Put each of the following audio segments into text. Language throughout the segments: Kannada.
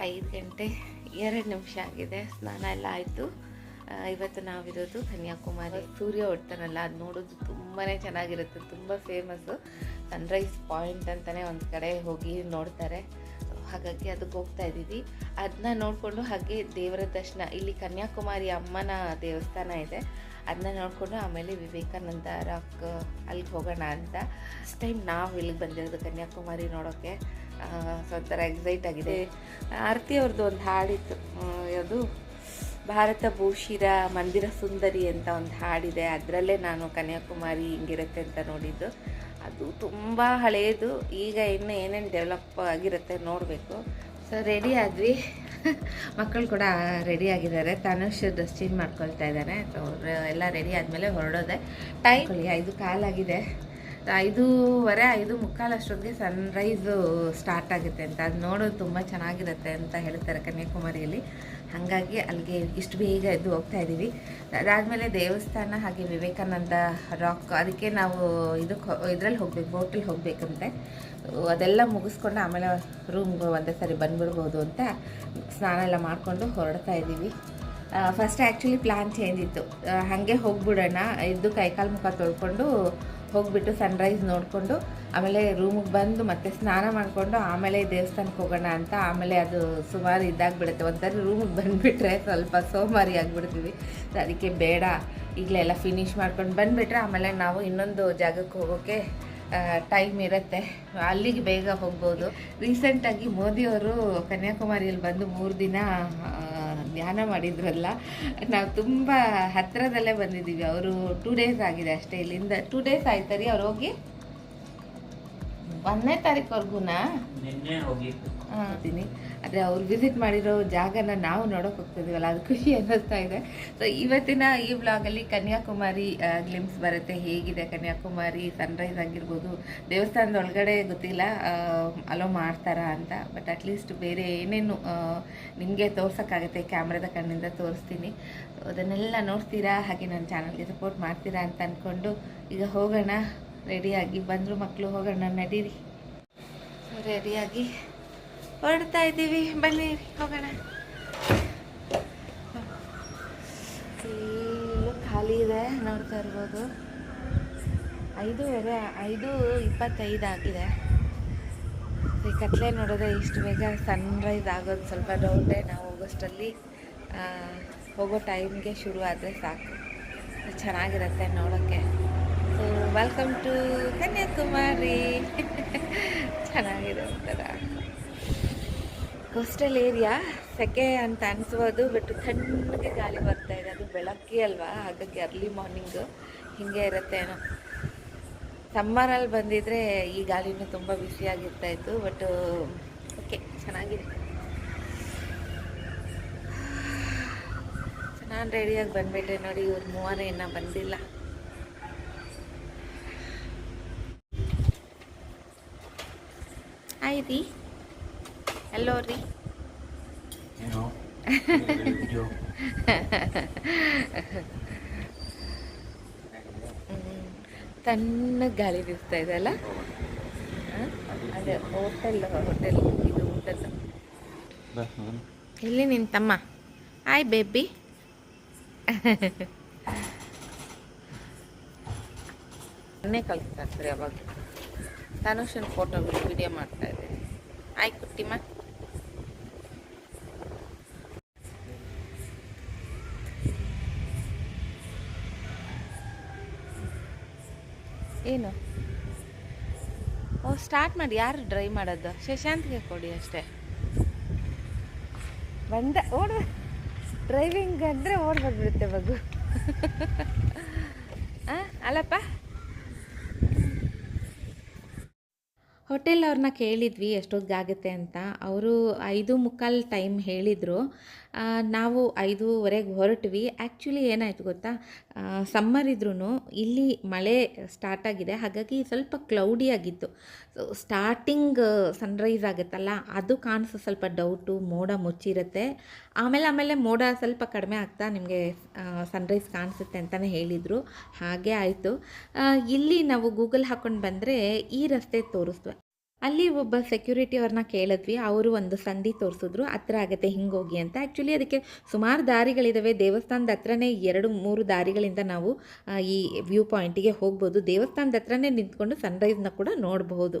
ಐದು ಗಂಟೆ ಎರಡು ನಿಮಿಷ ಆಗಿದೆ. ಸ್ನಾನ ಎಲ್ಲ ಆಯಿತು. ಇವತ್ತು ನಾವಿರೋದು ಕನ್ಯಾಕುಮಾರಿ. ಸೂರ್ಯ ಹೊಡ್ತಾನಲ್ಲ, ಅದು ನೋಡೋದು ತುಂಬಾ ಚೆನ್ನಾಗಿರುತ್ತೆ. ತುಂಬ ಫೇಮಸ್ಸು ಸನ್ರೈಸ್ ಪಾಯಿಂಟ್ ಅಂತಲೇ ಒಂದು ಕಡೆ ಹೋಗಿ ನೋಡ್ತಾರೆ. ಹಾಗಾಗಿ ಅದಕ್ಕೆ ಹೋಗ್ತಾ ಇದ್ದೀವಿ. ಅದನ್ನ ನೋಡಿಕೊಂಡು ಹಾಗೆ ದೇವರ ದರ್ಶನ. ಇಲ್ಲಿ ಕನ್ಯಾಕುಮಾರಿ ಅಮ್ಮನ ದೇವಸ್ಥಾನ ಇದೆ. ಅದನ್ನ ನೋಡಿಕೊಂಡು ಆಮೇಲೆ ವಿವೇಕಾನಂದ ರಾಕ್ ಅಲ್ಲಿಗೆ ಹೋಗೋಣ ಅಂತ. ಫಸ್ಟ್ ಟೈಮ್ ನಾವು ಇಲ್ಲಿಗೆ ಬಂದಿರೋದು ಕನ್ಯಾಕುಮಾರಿ ನೋಡೋಕ್ಕೆ ಒಂಥರ ಎಕ್ಸೈಟ್ ಆಗಿದೆ. ಆರತಿ ಅವ್ರದ್ದು ಒಂದು ಹಾಡಿತ್ತು. ಯಾವುದು? ಭಾರತ ಭೂಷಿರ ಮಂದಿರ ಸುಂದರಿ ಅಂತ ಒಂದು ಹಾಡಿದೆ. ಅದರಲ್ಲೇ ನಾನು ಕನ್ಯಾಕುಮಾರಿ ಹಿಂಗಿರುತ್ತೆ ಅಂತ ನೋಡಿದ್ದು. ಅದು ತುಂಬ ಹಳೆಯದು ಈಗ ಇನ್ನು ಏನೇನು ಡೆವಲಪ್ ಆಗಿರುತ್ತೆ ನೋಡಬೇಕು. ಸೊ ರೆಡಿ ಆದ್ವಿ. ಮಕ್ಕಳು ಕೂಡ ರೆಡಿ ಆಗಿದ್ದಾರೆ. ತನುಷ್ ಡ್ರೆಸ್ ಚೇಂಜ್ ಮಾಡ್ಕೊಳ್ತಾ ಇದ್ದಾನೆ. ಸೊ ಎಲ್ಲ ರೆಡಿ ಆದಮೇಲೆ ಹೊರಡೋದೆ. ಟೈಮ್ ಐದು ಕಾಲಾಗಿದೆ. ಐದೂವರೆ, ಐದು ಮುಕ್ಕಾಲು ಅಷ್ಟೊತ್ತಿಗೆ ಸನ್ರೈಸು ಸ್ಟಾರ್ಟ್ ಆಗುತ್ತೆ ಅಂತ. ಅದು ನೋಡೋದು ತುಂಬ ಚೆನ್ನಾಗಿರುತ್ತೆ ಅಂತ ಹೇಳ್ತಾರೆ ಕನ್ಯಾಕುಮಾರಿಯಲ್ಲಿ. ಹಾಗಾಗಿ ಅಲ್ಲಿಗೆ ಇಷ್ಟು ಬೇಗ ಎದ್ದು ಹೋಗ್ತಾ ಇದ್ದೀವಿ ಅದಾದಮೇಲೆ ದೇವಸ್ಥಾನ ಹಾಗೆ ವಿವೇಕಾನಂದ ರಾಕ್ ಅದಕ್ಕೆ ನಾವು ಇದಕ್ಕೆ ಇದರಲ್ಲಿ ಹೋಗ್ಬೇಕು ಬೋಟಲ್ಲಿ ಹೋಗಬೇಕಂತೆ. ಅದೆಲ್ಲ ಮುಗಿಸ್ಕೊಂಡು ಆಮೇಲೆ ರೂಮ್ಗೆ ಒಂದೇ ಸರಿ ಬಂದ್ಬಿಡ್ಬೋದು ಅಂತ ಸ್ನಾನ ಎಲ್ಲ ಮಾಡಿಕೊಂಡು ಹೊರಡ್ತಾ ಇದ್ದೀವಿ ಫಸ್ಟ್ ಆ್ಯಕ್ಚುಲಿ ಪ್ಲ್ಯಾನ್ ಚೇಂಜ್ ಇತ್ತು. ಹಾಗೆ ಹೋಗ್ಬಿಡೋಣ. ಇದ್ದು ಕೈಕಾಲು ಮುಖ ತೊಳ್ಕೊಂಡು ಹೋಗ್ಬಿಟ್ಟು ಸನ್ರೈಸ್ ನೋಡಿಕೊಂಡು, ಆಮೇಲೆ ರೂಮಿಗೆ ಬಂದು ಮತ್ತೆ ಸ್ನಾನ ಮಾಡಿಕೊಂಡು ಆಮೇಲೆ ದೇವಸ್ಥಾನಕ್ಕೆ ಹೋಗೋಣ ಅಂತ, ಆಮೇಲೆ ಅದು ಸುಮಾರು ಇದಾಗ್ಬಿಡುತ್ತೆ. ಒಂಥರ ರೂಮಿಗೆ ಬಂದುಬಿಟ್ರೆ ಸ್ವಲ್ಪ ಸೋಮಾರಿ ಆಗಿಬಿಡ್ತೀವಿ. ಅದಕ್ಕೆ ಬೇಡ. ಈಗಲೇ ಎಲ್ಲ ಫಿನಿಶ್ ಮಾಡ್ಕೊಂಡು ಬಂದುಬಿಟ್ರೆ ಆಮೇಲೆ ನಾವು ಇನ್ನೊಂದು ಜಾಗಕ್ಕೆ ಹೋಗೋಕ್ಕೆ ಟೈಮ್ ಇರುತ್ತೆ. ಅಲ್ಲಿಗೆ ಬೇಗ ಹೋಗ್ಬೋದು. ರೀಸೆಂಟಾಗಿ ಮೋದಿಯವರು, ಕನ್ಯಾಕುಮಾರಿಯಲ್ಲಿ ಬಂದು ಮೂರು ದಿನ ಧ್ಯಾನ ಮಾಡಿದ್ರಲ್ಲ, ನಾವು ತುಂಬ ಹತ್ತಿರದಲ್ಲೇ ಬಂದಿದ್ದೀವಿ. ಅವರು ಟೂ ಡೇಸ್ ಆಗಿದೆ ಅಷ್ಟೇ ಇಲ್ಲಿಂದ. ಟೂ ಡೇಸ್ ಆಯ್ತು ರೀ ಅವ್ರು ಹೋಗಿ? ಒಂದನೇ ತಾರೀಕುವರೆಗೂನಾ? ಅಂದರೆ ಆದರೆ ಅವ್ರು ವಿಸಿಟ್ ಮಾಡಿರೋ ಜಾಗನ ನಾವು ನೋಡೋಕೆ ಹೋಗ್ತಿದ್ದೀವಲ್ಲ ಅದು ಖುಷಿ ಅನ್ನಿಸ್ತಾ ಇದೆ. ಸೊ ಇವತ್ತಿನ ಈ ಬ್ಲಾಗಲ್ಲಿ ಕನ್ಯಾಕುಮಾರಿ ಗ್ಲಿಮ್ಸ್ ಬರುತ್ತೆ. ಹೇಗಿದೆ ಕನ್ಯಾಕುಮಾರಿ ಸನ್ರೈಸ್ ಆಗಿರ್ಬೋದು ದೇವಸ್ಥಾನದ ಒಳಗಡೆ ಗೊತ್ತಿಲ್ಲ ಅಲೋ ಮಾಡ್ತಾರಾ ಅಂತ. ಬಟ್ ಅಟ್ಲೀಸ್ಟ್ ಬೇರೆ ಏನೇನು ನಿಮಗೆ ತೋರ್ಸೋಕ್ಕಾಗತ್ತೆ ಕ್ಯಾಮ್ರಾದ ಕಣ್ಣಿಂದ ತೋರಿಸ್ತೀನಿ. ಅದನ್ನೆಲ್ಲ ನೋಡ್ತೀರಾ? ಹಾಗೆ ನನ್ನ ಚಾನಲ್ಗೆ ಸಪೋರ್ಟ್ ಮಾಡ್ತೀರಾ ಅಂತ ಅಂದ್ಕೊಂಡು ಈಗ ಹೋಗೋಣ. ರೆಡಿಯಾಗಿ ಬಂದರು ಮಕ್ಕಳು, ಹೋಗೋಣ ನಡೀರಿ. ರೆಡಿಯಾಗಿ ಹೊರಡ್ತಾ ಇದ್ದೀವಿ. ಬನ್ನಿ, ಹೋಗೋಣ. ಫುಲ್ಲು ಖಾಲಿ ಇದೆ, ನೋಡ್ತಾ ಇರ್ಬೋದು. ಐದೂವರೆ, ಐದು ಇಪ್ಪತ್ತೈದು ಆಗಿದೆ. ಈ ಕತ್ಲೆ ನೋಡಿದ್ರೆ ಇಷ್ಟು ಬೇಗ ಸನ್ರೈಸ್ ಆಗೋದು ಸ್ವಲ್ಪ ಡೌಟೇ ನಾವು ಹೋಗೋಷ್ಟರಲ್ಲಿ ಹೋಗೋ ಟೈಮ್ಗೆ ಶುರು ಆದರೆ ಸಾಕು. ಚೆನ್ನಾಗಿರುತ್ತೆ ನೋಡೋಕ್ಕೆ. ವೆಲ್ಕಮ್ ಟು ಕನ್ಯಾಕುಮಾರಿ ಚೆನ್ನಾಗಿದೆ ಒಂಥರ. ಕೋಸ್ಟಲ್ ಏರಿಯಾ ಸೆಕೆ ಅಂತ ಅನಿಸ್ಬೋದು ಬಟ್ ತಣ್ಣಗೆ ಗಾಳಿ ಬರ್ತಾ ಇದೆ. ಅದು ಬೆಳಗ್ಗೆ ಅಲ್ವಾ? ಹಾಗಾಗಿ ಅರ್ಲಿ ಮಾರ್ನಿಂಗು ಹೀಗೆ ಇರುತ್ತೇನೋ ಸಮ್ಮರಲ್ಲಿ ಬಂದಿದ್ರೆ ಈ ಗಾಳಿನೂ ತುಂಬ ಬಿಸಿಯಾಗಿರ್ತಾ ಇತ್ತು ಬಟ್ ಓಕೆ ಚೆನ್ನಾಗಿದೆ. ನಾನು ರೆಡಿಯಾಗಿ ಬಂದ್ಬಿಟ್ಟೆ ನೋಡಿ, ಇವ್ರ ಮೂವರೇ ಇನ್ನೂ ಬಂದಿಲ್ಲ. ಹಾಯ್ ರೀ? ಎಲ್ಲೋ ರೀ. ತಣ್ಣಗೆ ಗಾಳಿ ಬೀಸ್ತಾ ಇದೆ ಅಲ್ಲ? ಹ? ಅದೇ ಹೋಟೆಲ್ ಹೋಟೆಲ್. ಇದು ಊಟದ ಇಲ್ಲಿ ನಿನ್ನ ತಮ್ಮ. ಹಾಯ್ ಬೇಬಿ ಅನ್ನೇ ಕಳಿಸ್ತಾರೆ ಅವಾಗ ತನುಷನ್ ಫೋಟೋ ವಿಡಿಯೋ ಮಾಡ್ತಾ ಆಯ್ ಕುಟ್ಟಿಮ್ಮ ಏನು? ಓ ಸ್ಟಾರ್ಟ್ ಮಾಡಿ. ಯಾರು ಡ್ರೈವ್ ಮಾಡೋದು? ಶಶಾಂತ್ಗೆ ಕೊಡಿ ಅಷ್ಟೇ. ಬಂದ, ಓಡ ಡ್ರೈವಿಂಗ್ ಅಂದರೆ ಓಡ್ ಬಂದ್ಬಿಡುತ್ತೆ ಮಗು. ಹಾಂ ಅಲ್ಲಪ್ಪ? ಹೋಟೆಲ್ ಅವ್ರನ್ನ ಕೇಳಿದ್ವಿ ಎಷ್ಟೊತ್ತಿಗಾಗುತ್ತೆ ಅಂತ. ಅವರು ಐದು ಮುಕ್ಕಾಲು ಟೈಮ್ ಹೇಳಿದರು. ನಾವು ಐದೂವರೆಗೆ ಹೊರಟ್ವಿ. ಆ್ಯಕ್ಚುಲಿ ಏನಾಯಿತು ಗೊತ್ತಾ? ಸಮ್ಮರ್ ಇದ್ರೂ ಇಲ್ಲಿ ಮಳೆ ಸ್ಟಾರ್ಟ್ ಆಗಿದೆ. ಹಾಗಾಗಿ ಸ್ವಲ್ಪ ಕ್ಲೌಡಿ ಆಗಿತ್ತು. ಸೊ ಸ್ಟಾರ್ಟಿಂಗ್ ಸನ್ರೈಸ್ ಆಗುತ್ತಲ್ಲ, ಅದು ಕಾಣಿಸೋ ಸ್ವಲ್ಪ ಡೌಟು ಮೋಡ ಮುಚ್ಚಿರುತ್ತೆ. ಆಮೇಲೆ ಆಮೇಲೆ ಮೋಡ ಸ್ವಲ್ಪ ಕಡಿಮೆ ಆಗ್ತಾ ನಿಮಗೆ ಸನ್ರೈಸ್ ಕಾಣಿಸುತ್ತೆ ಅಂತಲೇ ಹೇಳಿದರು. ಹಾಗೆ ಆಯಿತು. ಇಲ್ಲಿ ನಾವು ಗೂಗಲ್ ಹಾಕ್ಕೊಂಡು ಬಂದರೆ ಈ ರಸ್ತೆ ತೋರಿಸ್ತು ಅಲ್ಲಿ ಒಬ್ಬ ಸೆಕ್ಯೂರಿಟಿ ಅವ್ರನ್ನ ಕೇಳಿದ್ವಿ. ಅವರು ಒಂದು ಸಂಧಿ ತೋರಿಸಿದ್ರು. ಹತ್ರ ಆಗುತ್ತೆ ಹಿಂಗೋಗಿ ಅಂತ. ಆ್ಯಕ್ಚುಲಿ ಅದಕ್ಕೆ ಸುಮಾರು ದಾರಿಗಳಿದ್ದಾವೆ ದೇವಸ್ಥಾನದ ಹತ್ರನೇ ಎರಡು, ಮೂರು ದಾರಿಗಳಿಂದ ನಾವು ಈ ವ್ಯೂ ಪಾಯಿಂಟಿಗೆ ಹೋಗ್ಬೋದು. ದೇವಸ್ಥಾನದ ಹತ್ರನೇ ನಿಂತ್ಕೊಂಡು ಸನ್ರೈಸ್ನ ಕೂಡ ನೋಡಬಹುದು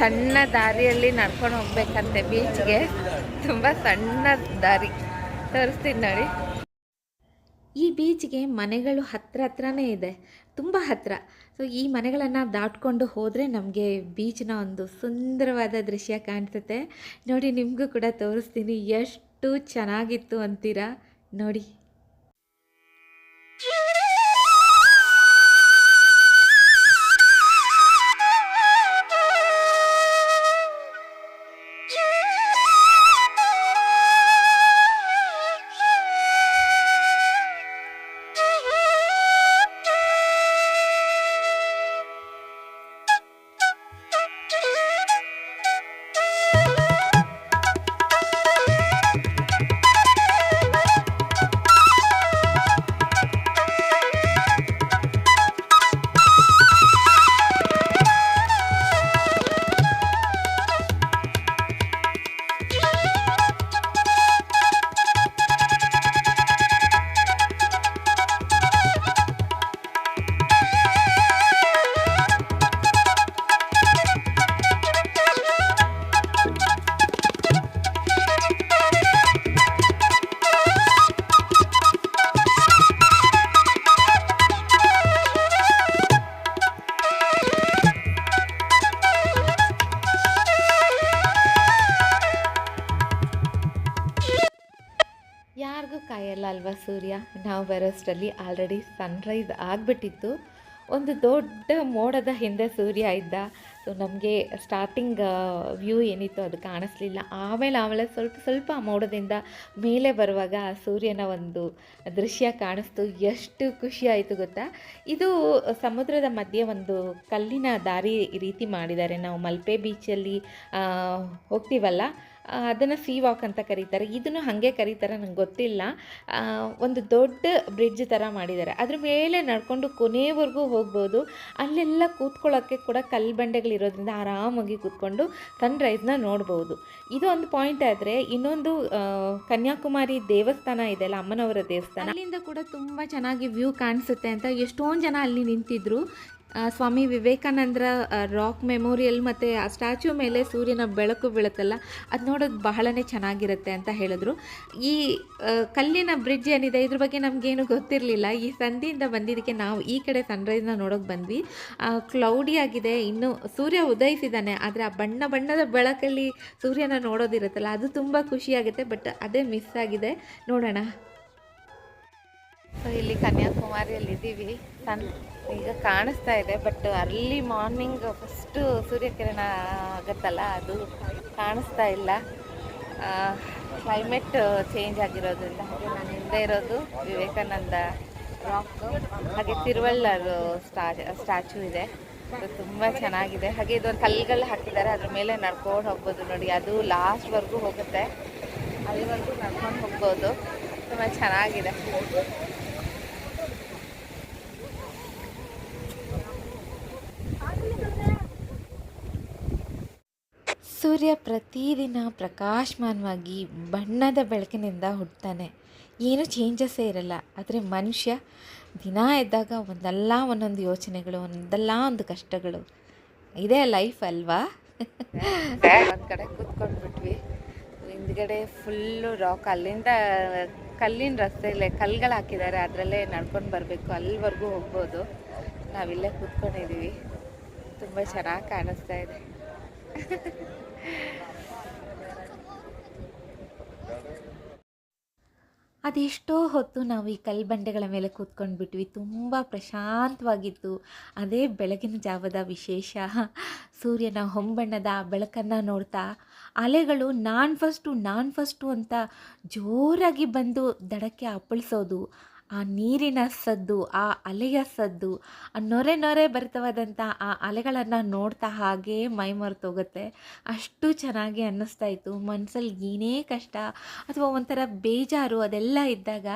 ಸಣ್ಣ ದಾರಿಯಲ್ಲಿ ನಡ್ಕೊಂಡು ಹೋಗ್ಬೇಕಂತೆ ಬೀಚ್ಗೆ. ತುಂಬ ಸಣ್ಣ ದಾರಿ. ತೋರಿಸ್ತೀನಿ ನೋಡಿ. ಈ ಬೀಚ್ಗೆ ಮನೆಗಳು ಹತ್ರ ಹತ್ರನೇ ಇದೆ. ತುಂಬ ಹತ್ತಿರ ಸೊ ಈ ಮನೆಗಳನ್ನು ದಾಟ್ಕೊಂಡು ಹೋದರೆ ನಮಗೆ ಬೀಚ್ನ ಒಂದು ಸುಂದರವಾದ ದೃಶ್ಯ ಕಾಣಿಸುತ್ತೆ ನೋಡಿ, ನಿಮಗೂ ಕೂಡ ತೋರಿಸ್ತೀನಿ. ಎಷ್ಟು ಚೆನ್ನಾಗಿತ್ತು ಅಂತೀರಾ? ನೋಡಿ. ಯಾರಿಗೂ ಕಾಯಲ್ಲ ಅಲ್ವಾ ಸೂರ್ಯ? ನಾವು ಬರೋಷ್ಟರಲ್ಲಿ ಆಲ್ರೆಡಿ ಸನ್ರೈಸ್ ಆಗಿಬಿಟ್ಟಿತ್ತು. ಒಂದು ದೊಡ್ಡ ಮೋಡದ ಹಿಂದೆ ಸೂರ್ಯ ಇದ್ದ. ಸೊ ನಮಗೆ ಸ್ಟಾರ್ಟಿಂಗ್ ವ್ಯೂ ಏನಿತ್ತು ಅದು ಕಾಣಿಸ್ಲಿಲ್ಲ. ಆಮೇಲೆ ಆಮೇಲೆ ಸ್ವಲ್ಪ ಸ್ವಲ್ಪ ಮೋಡದಿಂದ ಮೇಲೆ ಬರುವಾಗ ಆ ಸೂರ್ಯನ ಒಂದು ದೃಶ್ಯ ಕಾಣಿಸ್ತು. ಎಷ್ಟು ಖುಷಿ ಆಯಿತು ಗೊತ್ತಾ? ಇದು ಸಮುದ್ರದ ಮಧ್ಯೆ ಒಂದು ಕಲ್ಲಿನ ದಾರಿ ರೀತಿ ಮಾಡಿದ್ದಾರೆ. ನಾವು ಮಲ್ಪೆ ಬೀಚಲ್ಲಿ ಹೋಗ್ತೀವಲ್ಲ ಅದನ್ನು ಸೀ ವಾಕ್ ಅಂತ ಕರೀತಾರೆ. ಇದನ್ನು ಹಾಗೆ ಕರೀತಾರೆ ನಂಗೆ ಗೊತ್ತಿಲ್ಲ. ಒಂದು ದೊಡ್ಡ ಬ್ರಿಡ್ಜ್ ಥರ ಮಾಡಿದ್ದಾರೆ. ಅದ್ರ ಮೇಲೆ ನಡ್ಕೊಂಡು ಕೊನೆಯವರೆಗೂ ಹೋಗ್ಬೋದು. ಅಲ್ಲೆಲ್ಲ ಕೂತ್ಕೊಳ್ಳೋಕ್ಕೆ ಕೂಡ ಕಲ್ಲು ಬಂಡೆಗಳಿರೋದ್ರಿಂದ ಆರಾಮಾಗಿ ಕೂತ್ಕೊಂಡು ಸನ್ರೈಸ್ನ ನೋಡ್ಬೋದು. ಇದು ಒಂದು ಪಾಯಿಂಟ್ ಆದರೆ ಇನ್ನೊಂದು ಕನ್ಯಾಕುಮಾರಿ ದೇವಸ್ಥಾನ ಇದೆ ಅಲ್ಲ, ಅಮ್ಮನವರ ದೇವಸ್ಥಾನ. ಅಲ್ಲಿಂದ ಕೂಡ ತುಂಬ ಚೆನ್ನಾಗಿ ವ್ಯೂ ಕಾಣಿಸುತ್ತೆ ಅಂತ ಎಷ್ಟೊಂದು ಜನ ಅಲ್ಲಿ ನಿಂತಿದ್ರು. ಸ್ವಾಮಿ ವಿವೇಕಾನಂದರ ರಾಕ್ ಮೆಮೋರಿಯಲ್ ಮತ್ತು ಆ ಸ್ಟ್ಯಾಚ್ಯೂ ಮೇಲೆ ಸೂರ್ಯನ ಬೆಳಕು ಬೀಳುತ್ತಲ್ಲ, ಅದು ನೋಡೋದು ಬಹಳನೇ ಚೆನ್ನಾಗಿರುತ್ತೆ ಅಂತ ಹೇಳಿದ್ರು. ಈ ಕಲ್ಲಿನ ಬ್ರಿಡ್ಜ್ ಏನಿದೆ, ಇದ್ರ ಬಗ್ಗೆ ನಮಗೇನು ಗೊತ್ತಿರಲಿಲ್ಲ. ಈ ಸಂಧಿಯಿಂದ ಬಂದಿದ್ದಕ್ಕೆ ನಾವು ಈ ಕಡೆ ಸನ್ರೈಸ್ನ ನೋಡೋಕೆ ಬಂದ್ವಿ. ಕ್ಲೌಡಿ ಆಗಿದೆ, ಇನ್ನು ಸೂರ್ಯ ಉದಯಿಸಿದ್ದಾನೆ, ಆದರೆ ಆ ಬಣ್ಣ ಬಣ್ಣದ ಬೆಳಕಲ್ಲಿ ಸೂರ್ಯನ ನೋಡೋದಿರುತ್ತಲ್ಲ, ಅದು ತುಂಬ ಖುಷಿಯಾಗುತ್ತೆ, ಬಟ್ ಅದೇ ಮಿಸ್ ಆಗಿದೆ. ನೋಡೋಣ. ಸೊ ಇಲ್ಲಿ ಕನ್ಯಾಕುಮಾರಿಯಲ್ಲಿ ಇದ್ದೀವಿ ಸನ್ ಈಗ ಕಾಣಿಸ್ತಾ ಇದೆ ಬಟ್ ಅರ್ಲಿ ಮಾರ್ನಿಂಗ್ ಫಸ್ಟು ಸೂರ್ಯಕಿರಣ ಆಗುತ್ತಲ್ಲ, ಅದು ಕಾಣಿಸ್ತಾ ಇಲ್ಲ. ಕ್ಲೈಮೇಟ್ ಚೇಂಜ್ ಆಗಿರೋದ್ರಿಂದ ಹಾಗೆ ನಾನು ಹಿಂದೆ ಇರೋದು ವಿವೇಕಾನಂದ ರಾಕ್ ಹಾಗೆ ತಿರುವಳ್ಳರ್ ಸ್ಟಾ ಸ್ಟ್ಯಾಚು ಇದೆ. ಅದು ತುಂಬ ಚೆನ್ನಾಗಿದೆ. ಹಾಗೆ ಇದೊಂದು ಕಲ್ಲುಗಳು ಹಾಕಿದ್ದಾರೆ, ಅದ್ರ ಮೇಲೆ ನಡ್ಕೊಂಡು ಹೋಗ್ಬೋದು ನೋಡಿ. ಅದು ಲಾಸ್ಟ್ವರೆಗೂ ಹೋಗುತ್ತೆ. ಅಲ್ಲಿವರೆಗೂ ನಡ್ಕೊಂಡು ಹೋಗ್ಬೋದು. ತುಂಬ ಚೆನ್ನಾಗಿದೆ. ಸೂರ್ಯ ಪ್ರತಿದಿನ ಪ್ರಕಾಶಮಾನವಾಗಿ ಬಣ್ಣದ ಬೆಳಕಿನಿಂದ ಹುಟ್ಟುತ್ತಾನೆ. ಏನು ಚೇಂಜಸ್ಸೇ ಇರಲ್ಲ. ಆದರೆ ಮನುಷ್ಯ ದಿನ ಎದ್ದಾಗ ಒಂದಲ್ಲ ಒಂದೊಂದು ಯೋಚನೆಗಳು ಒಂದಲ್ಲ ಒಂದು ಕಷ್ಟಗಳು. ಇದೇ ಲೈಫ್ ಅಲ್ವಾ? ಒಂದು ಕಡೆ ಕೂತ್ಕೊಂಡ್ಬಿಟ್ವಿ. ಹಿಂದ್ಗಡೆ ಫುಲ್ಲು ರಾಕ್ ಅಲ್ಲಿಂದ, ಕಲ್ಲಿನ ರಸ್ತೆಯಲ್ಲೇ ಕಲ್ಲುಗಳು ಹಾಕಿದ್ದಾರೆ ಅದರಲ್ಲೇ ನಡ್ಕೊಂಡು ಬರಬೇಕು. ಅಲ್ಲಿವರೆಗೂ ಹೋಗ್ಬೋದು. ನಾವಿಲ್ಲೇ ಕೂತ್ಕೊಂಡಿದ್ದೀವಿ ತುಂಬ ಚೆನ್ನಾಗಿ ಕಾಣಿಸ್ತಾ ಇದೆ. ಅದೆಷ್ಟೋ ಹೊತ್ತು ನಾವು ಈ ಕಲ್ಲು ಬಂಡೆಗಳ ಮೇಲೆ ಕೂತ್ಕೊಂಡು ಬಿಟ್ವಿ. ತುಂಬ ಪ್ರಶಾಂತವಾಗಿತ್ತು. ಅದೇ ಬೆಳಗಿನ ಜಾವದ ವಿಶೇಷ. ಸೂರ್ಯನ ಹೊಂಬಣ್ಣದ ಬೆಳಕನ್ನು ನೋಡ್ತಾ ಅಲೆಗಳು ನಾನು ಫಸ್ಟು ನಾನು ಫಸ್ಟು ಅಂತ ಜೋರಾಗಿ ಬಂದು ದಡಕ್ಕೆ ಅಪ್ಪಳಿಸೋದು, ಆ ನೀರಿನ ಸದ್ದು, ಆ ಅಲೆಯ ಸದ್ದು, ಆ ನೊರೆ ನೊರೆ ಬರ್ತವಾದಂಥ ಆ ಅಲೆಗಳನ್ನು ನೋಡ್ತಾ ಹಾಗೇ ಮೈ ಮರೆತೋಗುತ್ತೆ. ಅಷ್ಟು ಚೆನ್ನಾಗಿ ಅನ್ನಿಸ್ತಾ ಇತ್ತು. ಮನಸ್ಸಲ್ಲಿ ಏನೇ ಕಷ್ಟ ಅಥವಾ ಒಂಥರ ಬೇಜಾರು ಅದೆಲ್ಲ ಇದ್ದಾಗ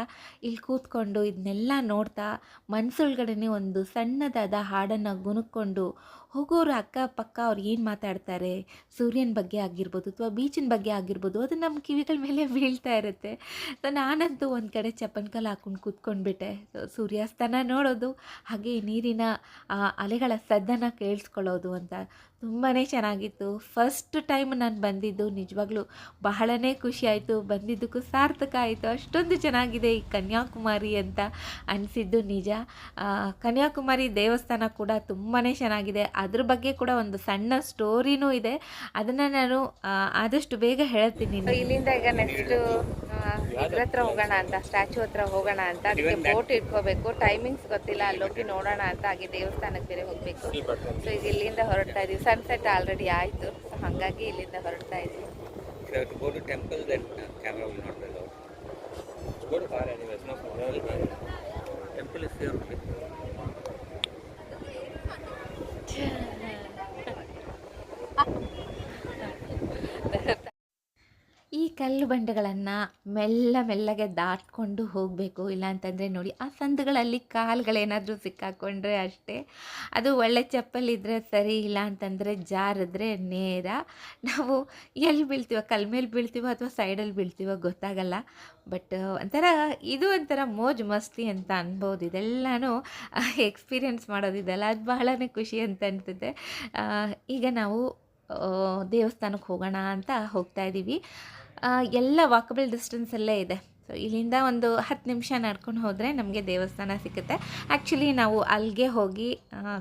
ಇಲ್ಲಿ ಕೂತ್ಕೊಂಡು ಇದನ್ನೆಲ್ಲ ನೋಡ್ತಾ ಮನಸ್ಸೊಳಗಡೆ ಒಂದು ಸಣ್ಣದಾದ ಹಾಡನ್ನು ಗುನುಕ್ಕೊಂಡು ಹೋಗೋರು ಅಕ್ಕಪಕ್ಕ ಅವ್ರು ಏನು ಮಾತಾಡ್ತಾರೆ? ಸೂರ್ಯನ ಬಗ್ಗೆ ಆಗಿರ್ಬೋದು ಅಥವಾ ಬೀಚಿನ ಬಗ್ಗೆ ಆಗಿರ್ಬೋದು, ಅದು ನಮ್ಮ ಕಿವಿಗಳ ಮೇಲೆ ಬೀಳ್ತಾ ಇರುತ್ತೆ. ಸೊ ನಾನಂತೂ ಒಂದು ಕಡೆ ಚಪ್ಪನ್ಕಲ್ ಹಾಕೊಂಡು ಕೂತ್ಕೊಂಡ್ಬಿಟ್ಟೆ. ಸೂರ್ಯಾಸ್ತನ ನೋಡೋದು, ಹಾಗೆ ನೀರಿನ ಅಲೆಗಳ ಸದ್ದನ್ನು ಕೇಳಿಸ್ಕೊಳ್ಳೋದು ಅಂತ. ತುಂಬಾ ಚೆನ್ನಾಗಿತ್ತು. ಫಸ್ಟ್ ಟೈಮ್ ನಾನು ಬಂದಿದ್ದು ನಿಜವಾಗ್ಲೂ ಬಹಳನೇ ಖುಷಿ ಆಯಿತು. ಬಂದಿದ್ದಕ್ಕೂ ಸಾರ್ಥಕ ಆಯಿತು. ಅಷ್ಟೊಂದು ಚೆನ್ನಾಗಿದೆ ಈ ಕನ್ಯಾಕುಮಾರಿ ಅಂತ ಅನಿಸಿದ್ದು ನಿಜ. ಕನ್ಯಾಕುಮಾರಿ ದೇವಸ್ಥಾನ ಕೂಡ ತುಂಬಾ ಚೆನ್ನಾಗಿದೆ. ಅದ್ರ ಬಗ್ಗೆ ಕೂಡ ಒಂದು ಸಣ್ಣ ಸ್ಟೋರಿನೂ ಇದೆ. ಅದನ್ನು ನಾನು ಆದಷ್ಟು ಬೇಗ ಹೇಳ್ತೀನಿ ಇಲ್ಲಿಂದ ಈಗ ನೆಕ್ಸ್ಟ್ ಇದ್ರ ಹತ್ರ ಹೋಗೋಣ ಅಂತ ಸ್ಟ್ಯಾಚು ಹತ್ರ ಹೋಗೋಣ ಅಂತ. ಅದಕ್ಕೆ ಬೋಟ್ ಇಟ್ಕೋಬೇಕು. ಟೈಮಿಂಗ್ಸ್ ಗೊತ್ತಿಲ್ಲ. ಅಲ್ಲೋಗಿ ನೋಡೋಣ ಅಂತ. ಹಾಗೆ ದೇವಸ್ಥಾನಕ್ಕೆ ಬೇರೆ ಹೋಗಬೇಕು. ಸೊ ಈಗ ಇಲ್ಲಿಂದ ಹೊರಡ್ತಾ ಇದೀವಿ. ಸನ್ಸೆಟ್ ಆಲ್ರೆಡಿ ಆಯಿತು. ಸೊ ಹಾಗಾಗಿ ಇಲ್ಲಿಂದ ಹೊರಡ್ತಾ ಇದ್ದೀವಿ temple you have to go ಕಲ್ಲು ಬಂಡೆಗಳನ್ನು ಮೆಲ್ಲ ಮೆಲ್ಲಗೆ ದಾಟ್ಕೊಂಡು ಹೋಗಬೇಕು, ಇಲ್ಲಾಂತಂದರೆ ನೋಡಿ ಆ ಸಂದುಗಳಲ್ಲಿ ಕಾಲುಗಳೇನಾದರೂ ಸಿಕ್ಕಾಕೊಂಡ್ರೆ ಅಷ್ಟೇ. ಅದು ಒಳ್ಳೆ ಚಪ್ಪಲಿದ್ರೆ ಸರಿ ಇಲ್ಲ ಅಂತಂದರೆ ಜಾರಿದ್ರೆ ನೇರ. ನಾವು ಎಲ್ಲಿ ಬೀಳ್ತೀವೋ, ಕಲ್ ಮೇಲೆ ಬೀಳ್ತೀವೋ ಅಥವಾ ಸೈಡಲ್ಲಿ ಬೀಳ್ತೀವೋ ಗೊತ್ತಾಗಲ್ಲ. ಬಟ್ ಒಂಥರ, ಇದು ಒಂಥರ ಮೋಜು ಮಸ್ತಿ ಅಂತ ಅನ್ಬೋದು. ಇದೆಲ್ಲನೂ ಎಕ್ಸ್ಪೀರಿಯೆನ್ಸ್ ಮಾಡೋದಿದೆಲ್ಲ ಅದು ಬಹಳನೇ ಖುಷಿ ಅಂತ ಅನಿಸುತ್ತೆ. ಈಗ ನಾವು ದೇವಸ್ಥಾನಕ್ಕೆ ಹೋಗೋಣ ಅಂತ ಹೋಗ್ತಾ ಇದ್ದೀವಿ ಎಲ್ಲ ವಾಕಬಲ್ ಡಿಸ್ಟೆನ್ಸಲ್ಲೇ ಇದೆ. ಸೊ ಇಲ್ಲಿಂದ ಒಂದು ಹತ್ತು ನಿಮಿಷ ನಡ್ಕೊಂಡು ಹೋದರೆ ನಮಗೆ ದೇವಸ್ಥಾನ ಸಿಗುತ್ತೆ. ಆ್ಯಕ್ಚುಲಿ ನಾವು ಅಲ್ಲಿಗೆ ಹೋಗಿ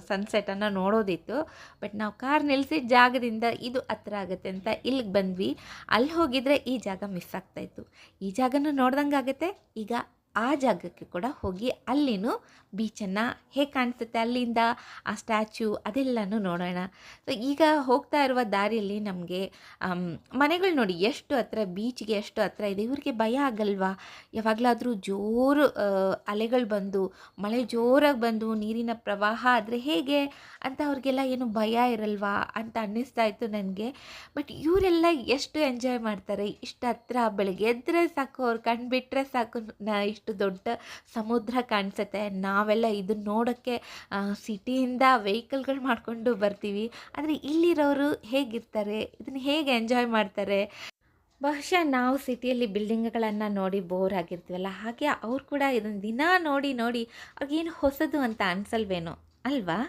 ಸನ್ಸೆಟನ್ನು ನೋಡೋದಿತ್ತು. ಬಟ್ ನಾವು ಕಾರ್ ನಿಲ್ಲಿಸಿದ ಜಾಗದಿಂದ ಇದು ಹತ್ರ ಆಗುತ್ತೆ ಅಂತ ಇಲ್ಲಿಗೆ ಬಂದ್ವಿ. ಅಲ್ಲಿ ಹೋಗಿದ್ರೆ ಈ ಜಾಗ ಮಿಸ್ ಆಗ್ತಾಯಿತ್ತು ಈ ಜಾಗನೂ ನೋಡ್ದಂಗೆ ಆಗುತ್ತೆ ಈಗ ಆ ಜಾಗಕ್ಕೆ ಕೂಡ ಹೋಗಿ ಅಲ್ಲಿನೂ ಬೀಚನ್ನು ಹೇಗೆ ಕಾಣಿಸುತ್ತೆ? ಅಲ್ಲಿಂದ ಆ ಸ್ಟ್ಯಾಚ್ಯೂ ಅದೆಲ್ಲನೂ ನೋಡೋಣ. ಸೊ ಈಗ ಹೋಗ್ತಾ ಇರುವ ದಾರಿಯಲ್ಲಿ ನಮಗೆ ಮನೆಗಳು ನೋಡಿ ಎಷ್ಟು ಹತ್ರ, ಬೀಚ್ಗೆ ಎಷ್ಟು ಹತ್ರ ಇದೆ, ಇವ್ರಿಗೆ ಭಯ ಆಗಲ್ವಾ? ಯಾವಾಗಲಾದರೂ ಜೋರು ಅಲೆಗಳು ಬಂದು, ಮಳೆ ಜೋರಾಗಿ ಬಂದು, ನೀರಿನ ಪ್ರವಾಹ ಆದರೆ ಹೇಗೆ ಅಂತ ಅವ್ರಿಗೆಲ್ಲ ಏನು ಭಯ ಇರಲ್ವಾ ಅಂತ ಅನ್ನಿಸ್ತಾ ಇತ್ತು ನನಗೆ. ಬಟ್ ಇವರೆಲ್ಲ ಎಷ್ಟು ಎಂಜಾಯ್ ಮಾಡ್ತಾರೆ? ಇಷ್ಟು ಹತ್ರ ಬೆಳಗ್ಗೆ ಎದ್ದರೆ ಸಾಕು, ಅವ್ರು ಕಣ್ಬಿಟ್ರೆ ಸಾಕು ನಾ, ಇಷ್ಟು ದೊಡ್ಡ ಸಮುದ್ರ ಕಾಣಿಸುತ್ತೆ. ನಾವೆಲ್ಲ ಇದನ್ನ ನೋಡೋಕ್ಕೆ ಸಿಟಿಯಿಂದ ವೆಹಿಕಲ್ಗಳು ಮಾಡಿಕೊಂಡು ಬರ್ತೀವಿ. ಆದರೆ ಇಲ್ಲಿರೋರು ಹೇಗಿರ್ತಾರೆ? ಇದನ್ನು ಹೇಗೆ ಎಂಜಾಯ್ ಮಾಡ್ತಾರೆ? ಬಹುಶಃ ನಾವು ಸಿಟಿಯಲ್ಲಿ ಬಿಲ್ಡಿಂಗ್ಗಳನ್ನು ನೋಡಿ ಬೋರ್ ಆಗಿರ್ತೀವಲ್ಲ, ಹಾಗೆ ಅವ್ರು ಕೂಡ ಇದನ್ನು ದಿನ ನೋಡಿ ನೋಡಿ ಅವ್ರಿಗೇನು ಹೊಸದು ಅಂತ ಅನ್ಸಲ್ವೇನೋ? ಅಲ್ವಾ?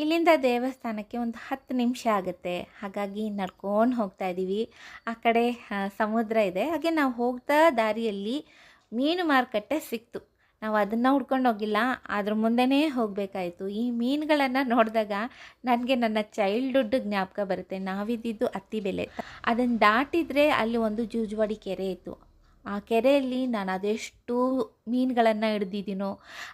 ಇಲ್ಲಿಂದ ದೇವಸ್ಥಾನಕ್ಕೆ ಒಂದು ಹತ್ತು ನಿಮಿಷ ಆಗುತ್ತೆ. ಹಾಗಾಗಿ ನಡ್ಕೊಂಡು ಹೋಗ್ತಾ ಇದ್ದೀವಿ. ಆ ಕಡೆ ಸಮುದ್ರ ಇದೆ. ಹಾಗೆ ನಾವು ಹೋಗ್ತಾ ದಾರಿಯಲ್ಲಿ ಮೀನು ಮಾರುಕಟ್ಟೆ ಸಿಕ್ತು. ನಾವು ಅದನ್ನು ಹುಡ್ಕೊಂಡು ಹೋಗಿಲ್ಲ. ಅದ್ರ ಮುಂದೆನೇ ಹೋಗಬೇಕಾಯಿತು. ಈ ಮೀನುಗಳನ್ನು ನೋಡಿದಾಗ ನನಗೆ ನನ್ನ ಚೈಲ್ಡ್ಹುಡ್ ಜ್ಞಾಪಕ ಬರುತ್ತೆ. ನಾವಿದ್ದಿದ್ದು ಅತ್ತಿಬೆಲೆ ಅದನ್ನು ದಾಟಿದರೆ ಅಲ್ಲಿ ಒಂದು ಜೂಜುವಾಡಿ ಕೆರೆ ಇತ್ತು. ಆ ಕೆರೆಯಲ್ಲಿ ನಾನು ಅದೆಷ್ಟು ಮೀನುಗಳನ್ನು ಹಿಡ್ದಿದ್ದೀನೋ,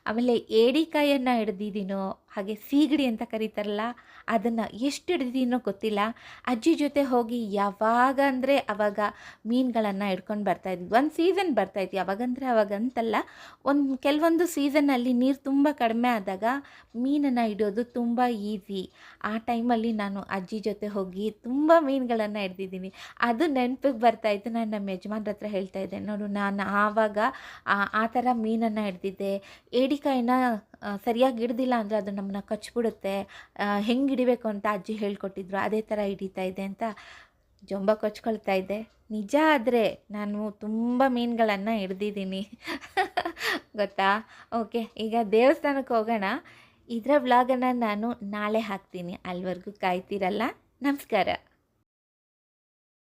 ಆಮೇಲೆ ಏಡಿಕಾಯನ್ನು ಹಿಡ್ದಿದ್ದೀನೋ ಹಾಗೆ ಸೀಗಡಿ ಅಂತ ಕರೀತಾರಲ್ಲ, ಅದನ್ನು ಎಷ್ಟು ಹಿಡಿದಿನೋ ಗೊತ್ತಿಲ್ಲ. ಅಜ್ಜಿ ಜೊತೆ ಹೋಗಿ ಯಾವಾಗ ಅಂದರೆ ಅವಾಗ ಮೀನುಗಳನ್ನು ಹಿಡ್ಕೊಂಡು ಬರ್ತಾಯಿದ್ವಿ ಒಂದು ಸೀಸನ್ ಬರ್ತಾಯಿತ್ತು ಯಾವಾಗಂದರೆ ಅವಾಗ ಅಂತಲ್ಲ. ಒಂದು ಕೆಲವೊಂದು ಸೀಸನ್ನಲ್ಲಿ ನೀರು ತುಂಬ ಕಡಿಮೆ ಆದಾಗ ಮೀನನ್ನು ಹಿಡಿಯೋದು ತುಂಬ ಈಸಿ ಆ ಟೈಮಲ್ಲಿ ನಾನು ಅಜ್ಜಿ ಜೊತೆ ಹೋಗಿ ತುಂಬ ಮೀನುಗಳನ್ನು ಹಿಡ್ದಿದ್ದೀನಿ. ಅದು ನೆನಪಿಗೆ ಬರ್ತಾಯಿತ್ತು ನಾನು ನಮ್ಮ ಯಜಮಾನ್ರ ಹತ್ರ ಹೇಳ್ತಾ ಇದ್ದೆ. ನೋಡು, ನಾನು ಆವಾಗ ಆ- ಥರ ಮೀನನ್ನು ಹಿಡ್ದಿದ್ದೆ. ಏಡಿಕಾಯಿನ ಸರಿಯಾಗಿ ಹಿಡ್ದಿಲ್ಲ ಅಂದರೆ ಅದು ನಮ್ಮನ್ನ ಕಚ್ಬಿಡುತ್ತೆ. ಹೆಂಗೆ ಹಿಡಿಬೇಕು ಅಂತ ಅಜ್ಜಿ ಹೇಳ್ಕೊಟ್ಟಿದ್ರು. ಅದೇ ಥರ ಹಿಡಿತಾ ಇದೆ ಅಂತ ಜೊಂಬ ಕೊಚ್ಕೊಳ್ತಾ ಇದ್ದೆ ನಿಜ ಆದರೆ ನಾನು ತುಂಬ ಮೀನುಗಳನ್ನು ಹಿಡ್ದಿದ್ದೀನಿ. ಗೊತ್ತಾ? ಓಕೆ ಈಗ ದೇವಸ್ಥಾನಕ್ಕೆ ಹೋಗೋಣ. ಇದರ ವ್ಲಾಗನ್ನು ನಾನು ನಾಳೆ ಹಾಕ್ತೀನಿ. ಅಲ್ಲಿವರೆಗೂ ಕಾಯ್ತಿರಲ್ಲ. ನಮಸ್ಕಾರ.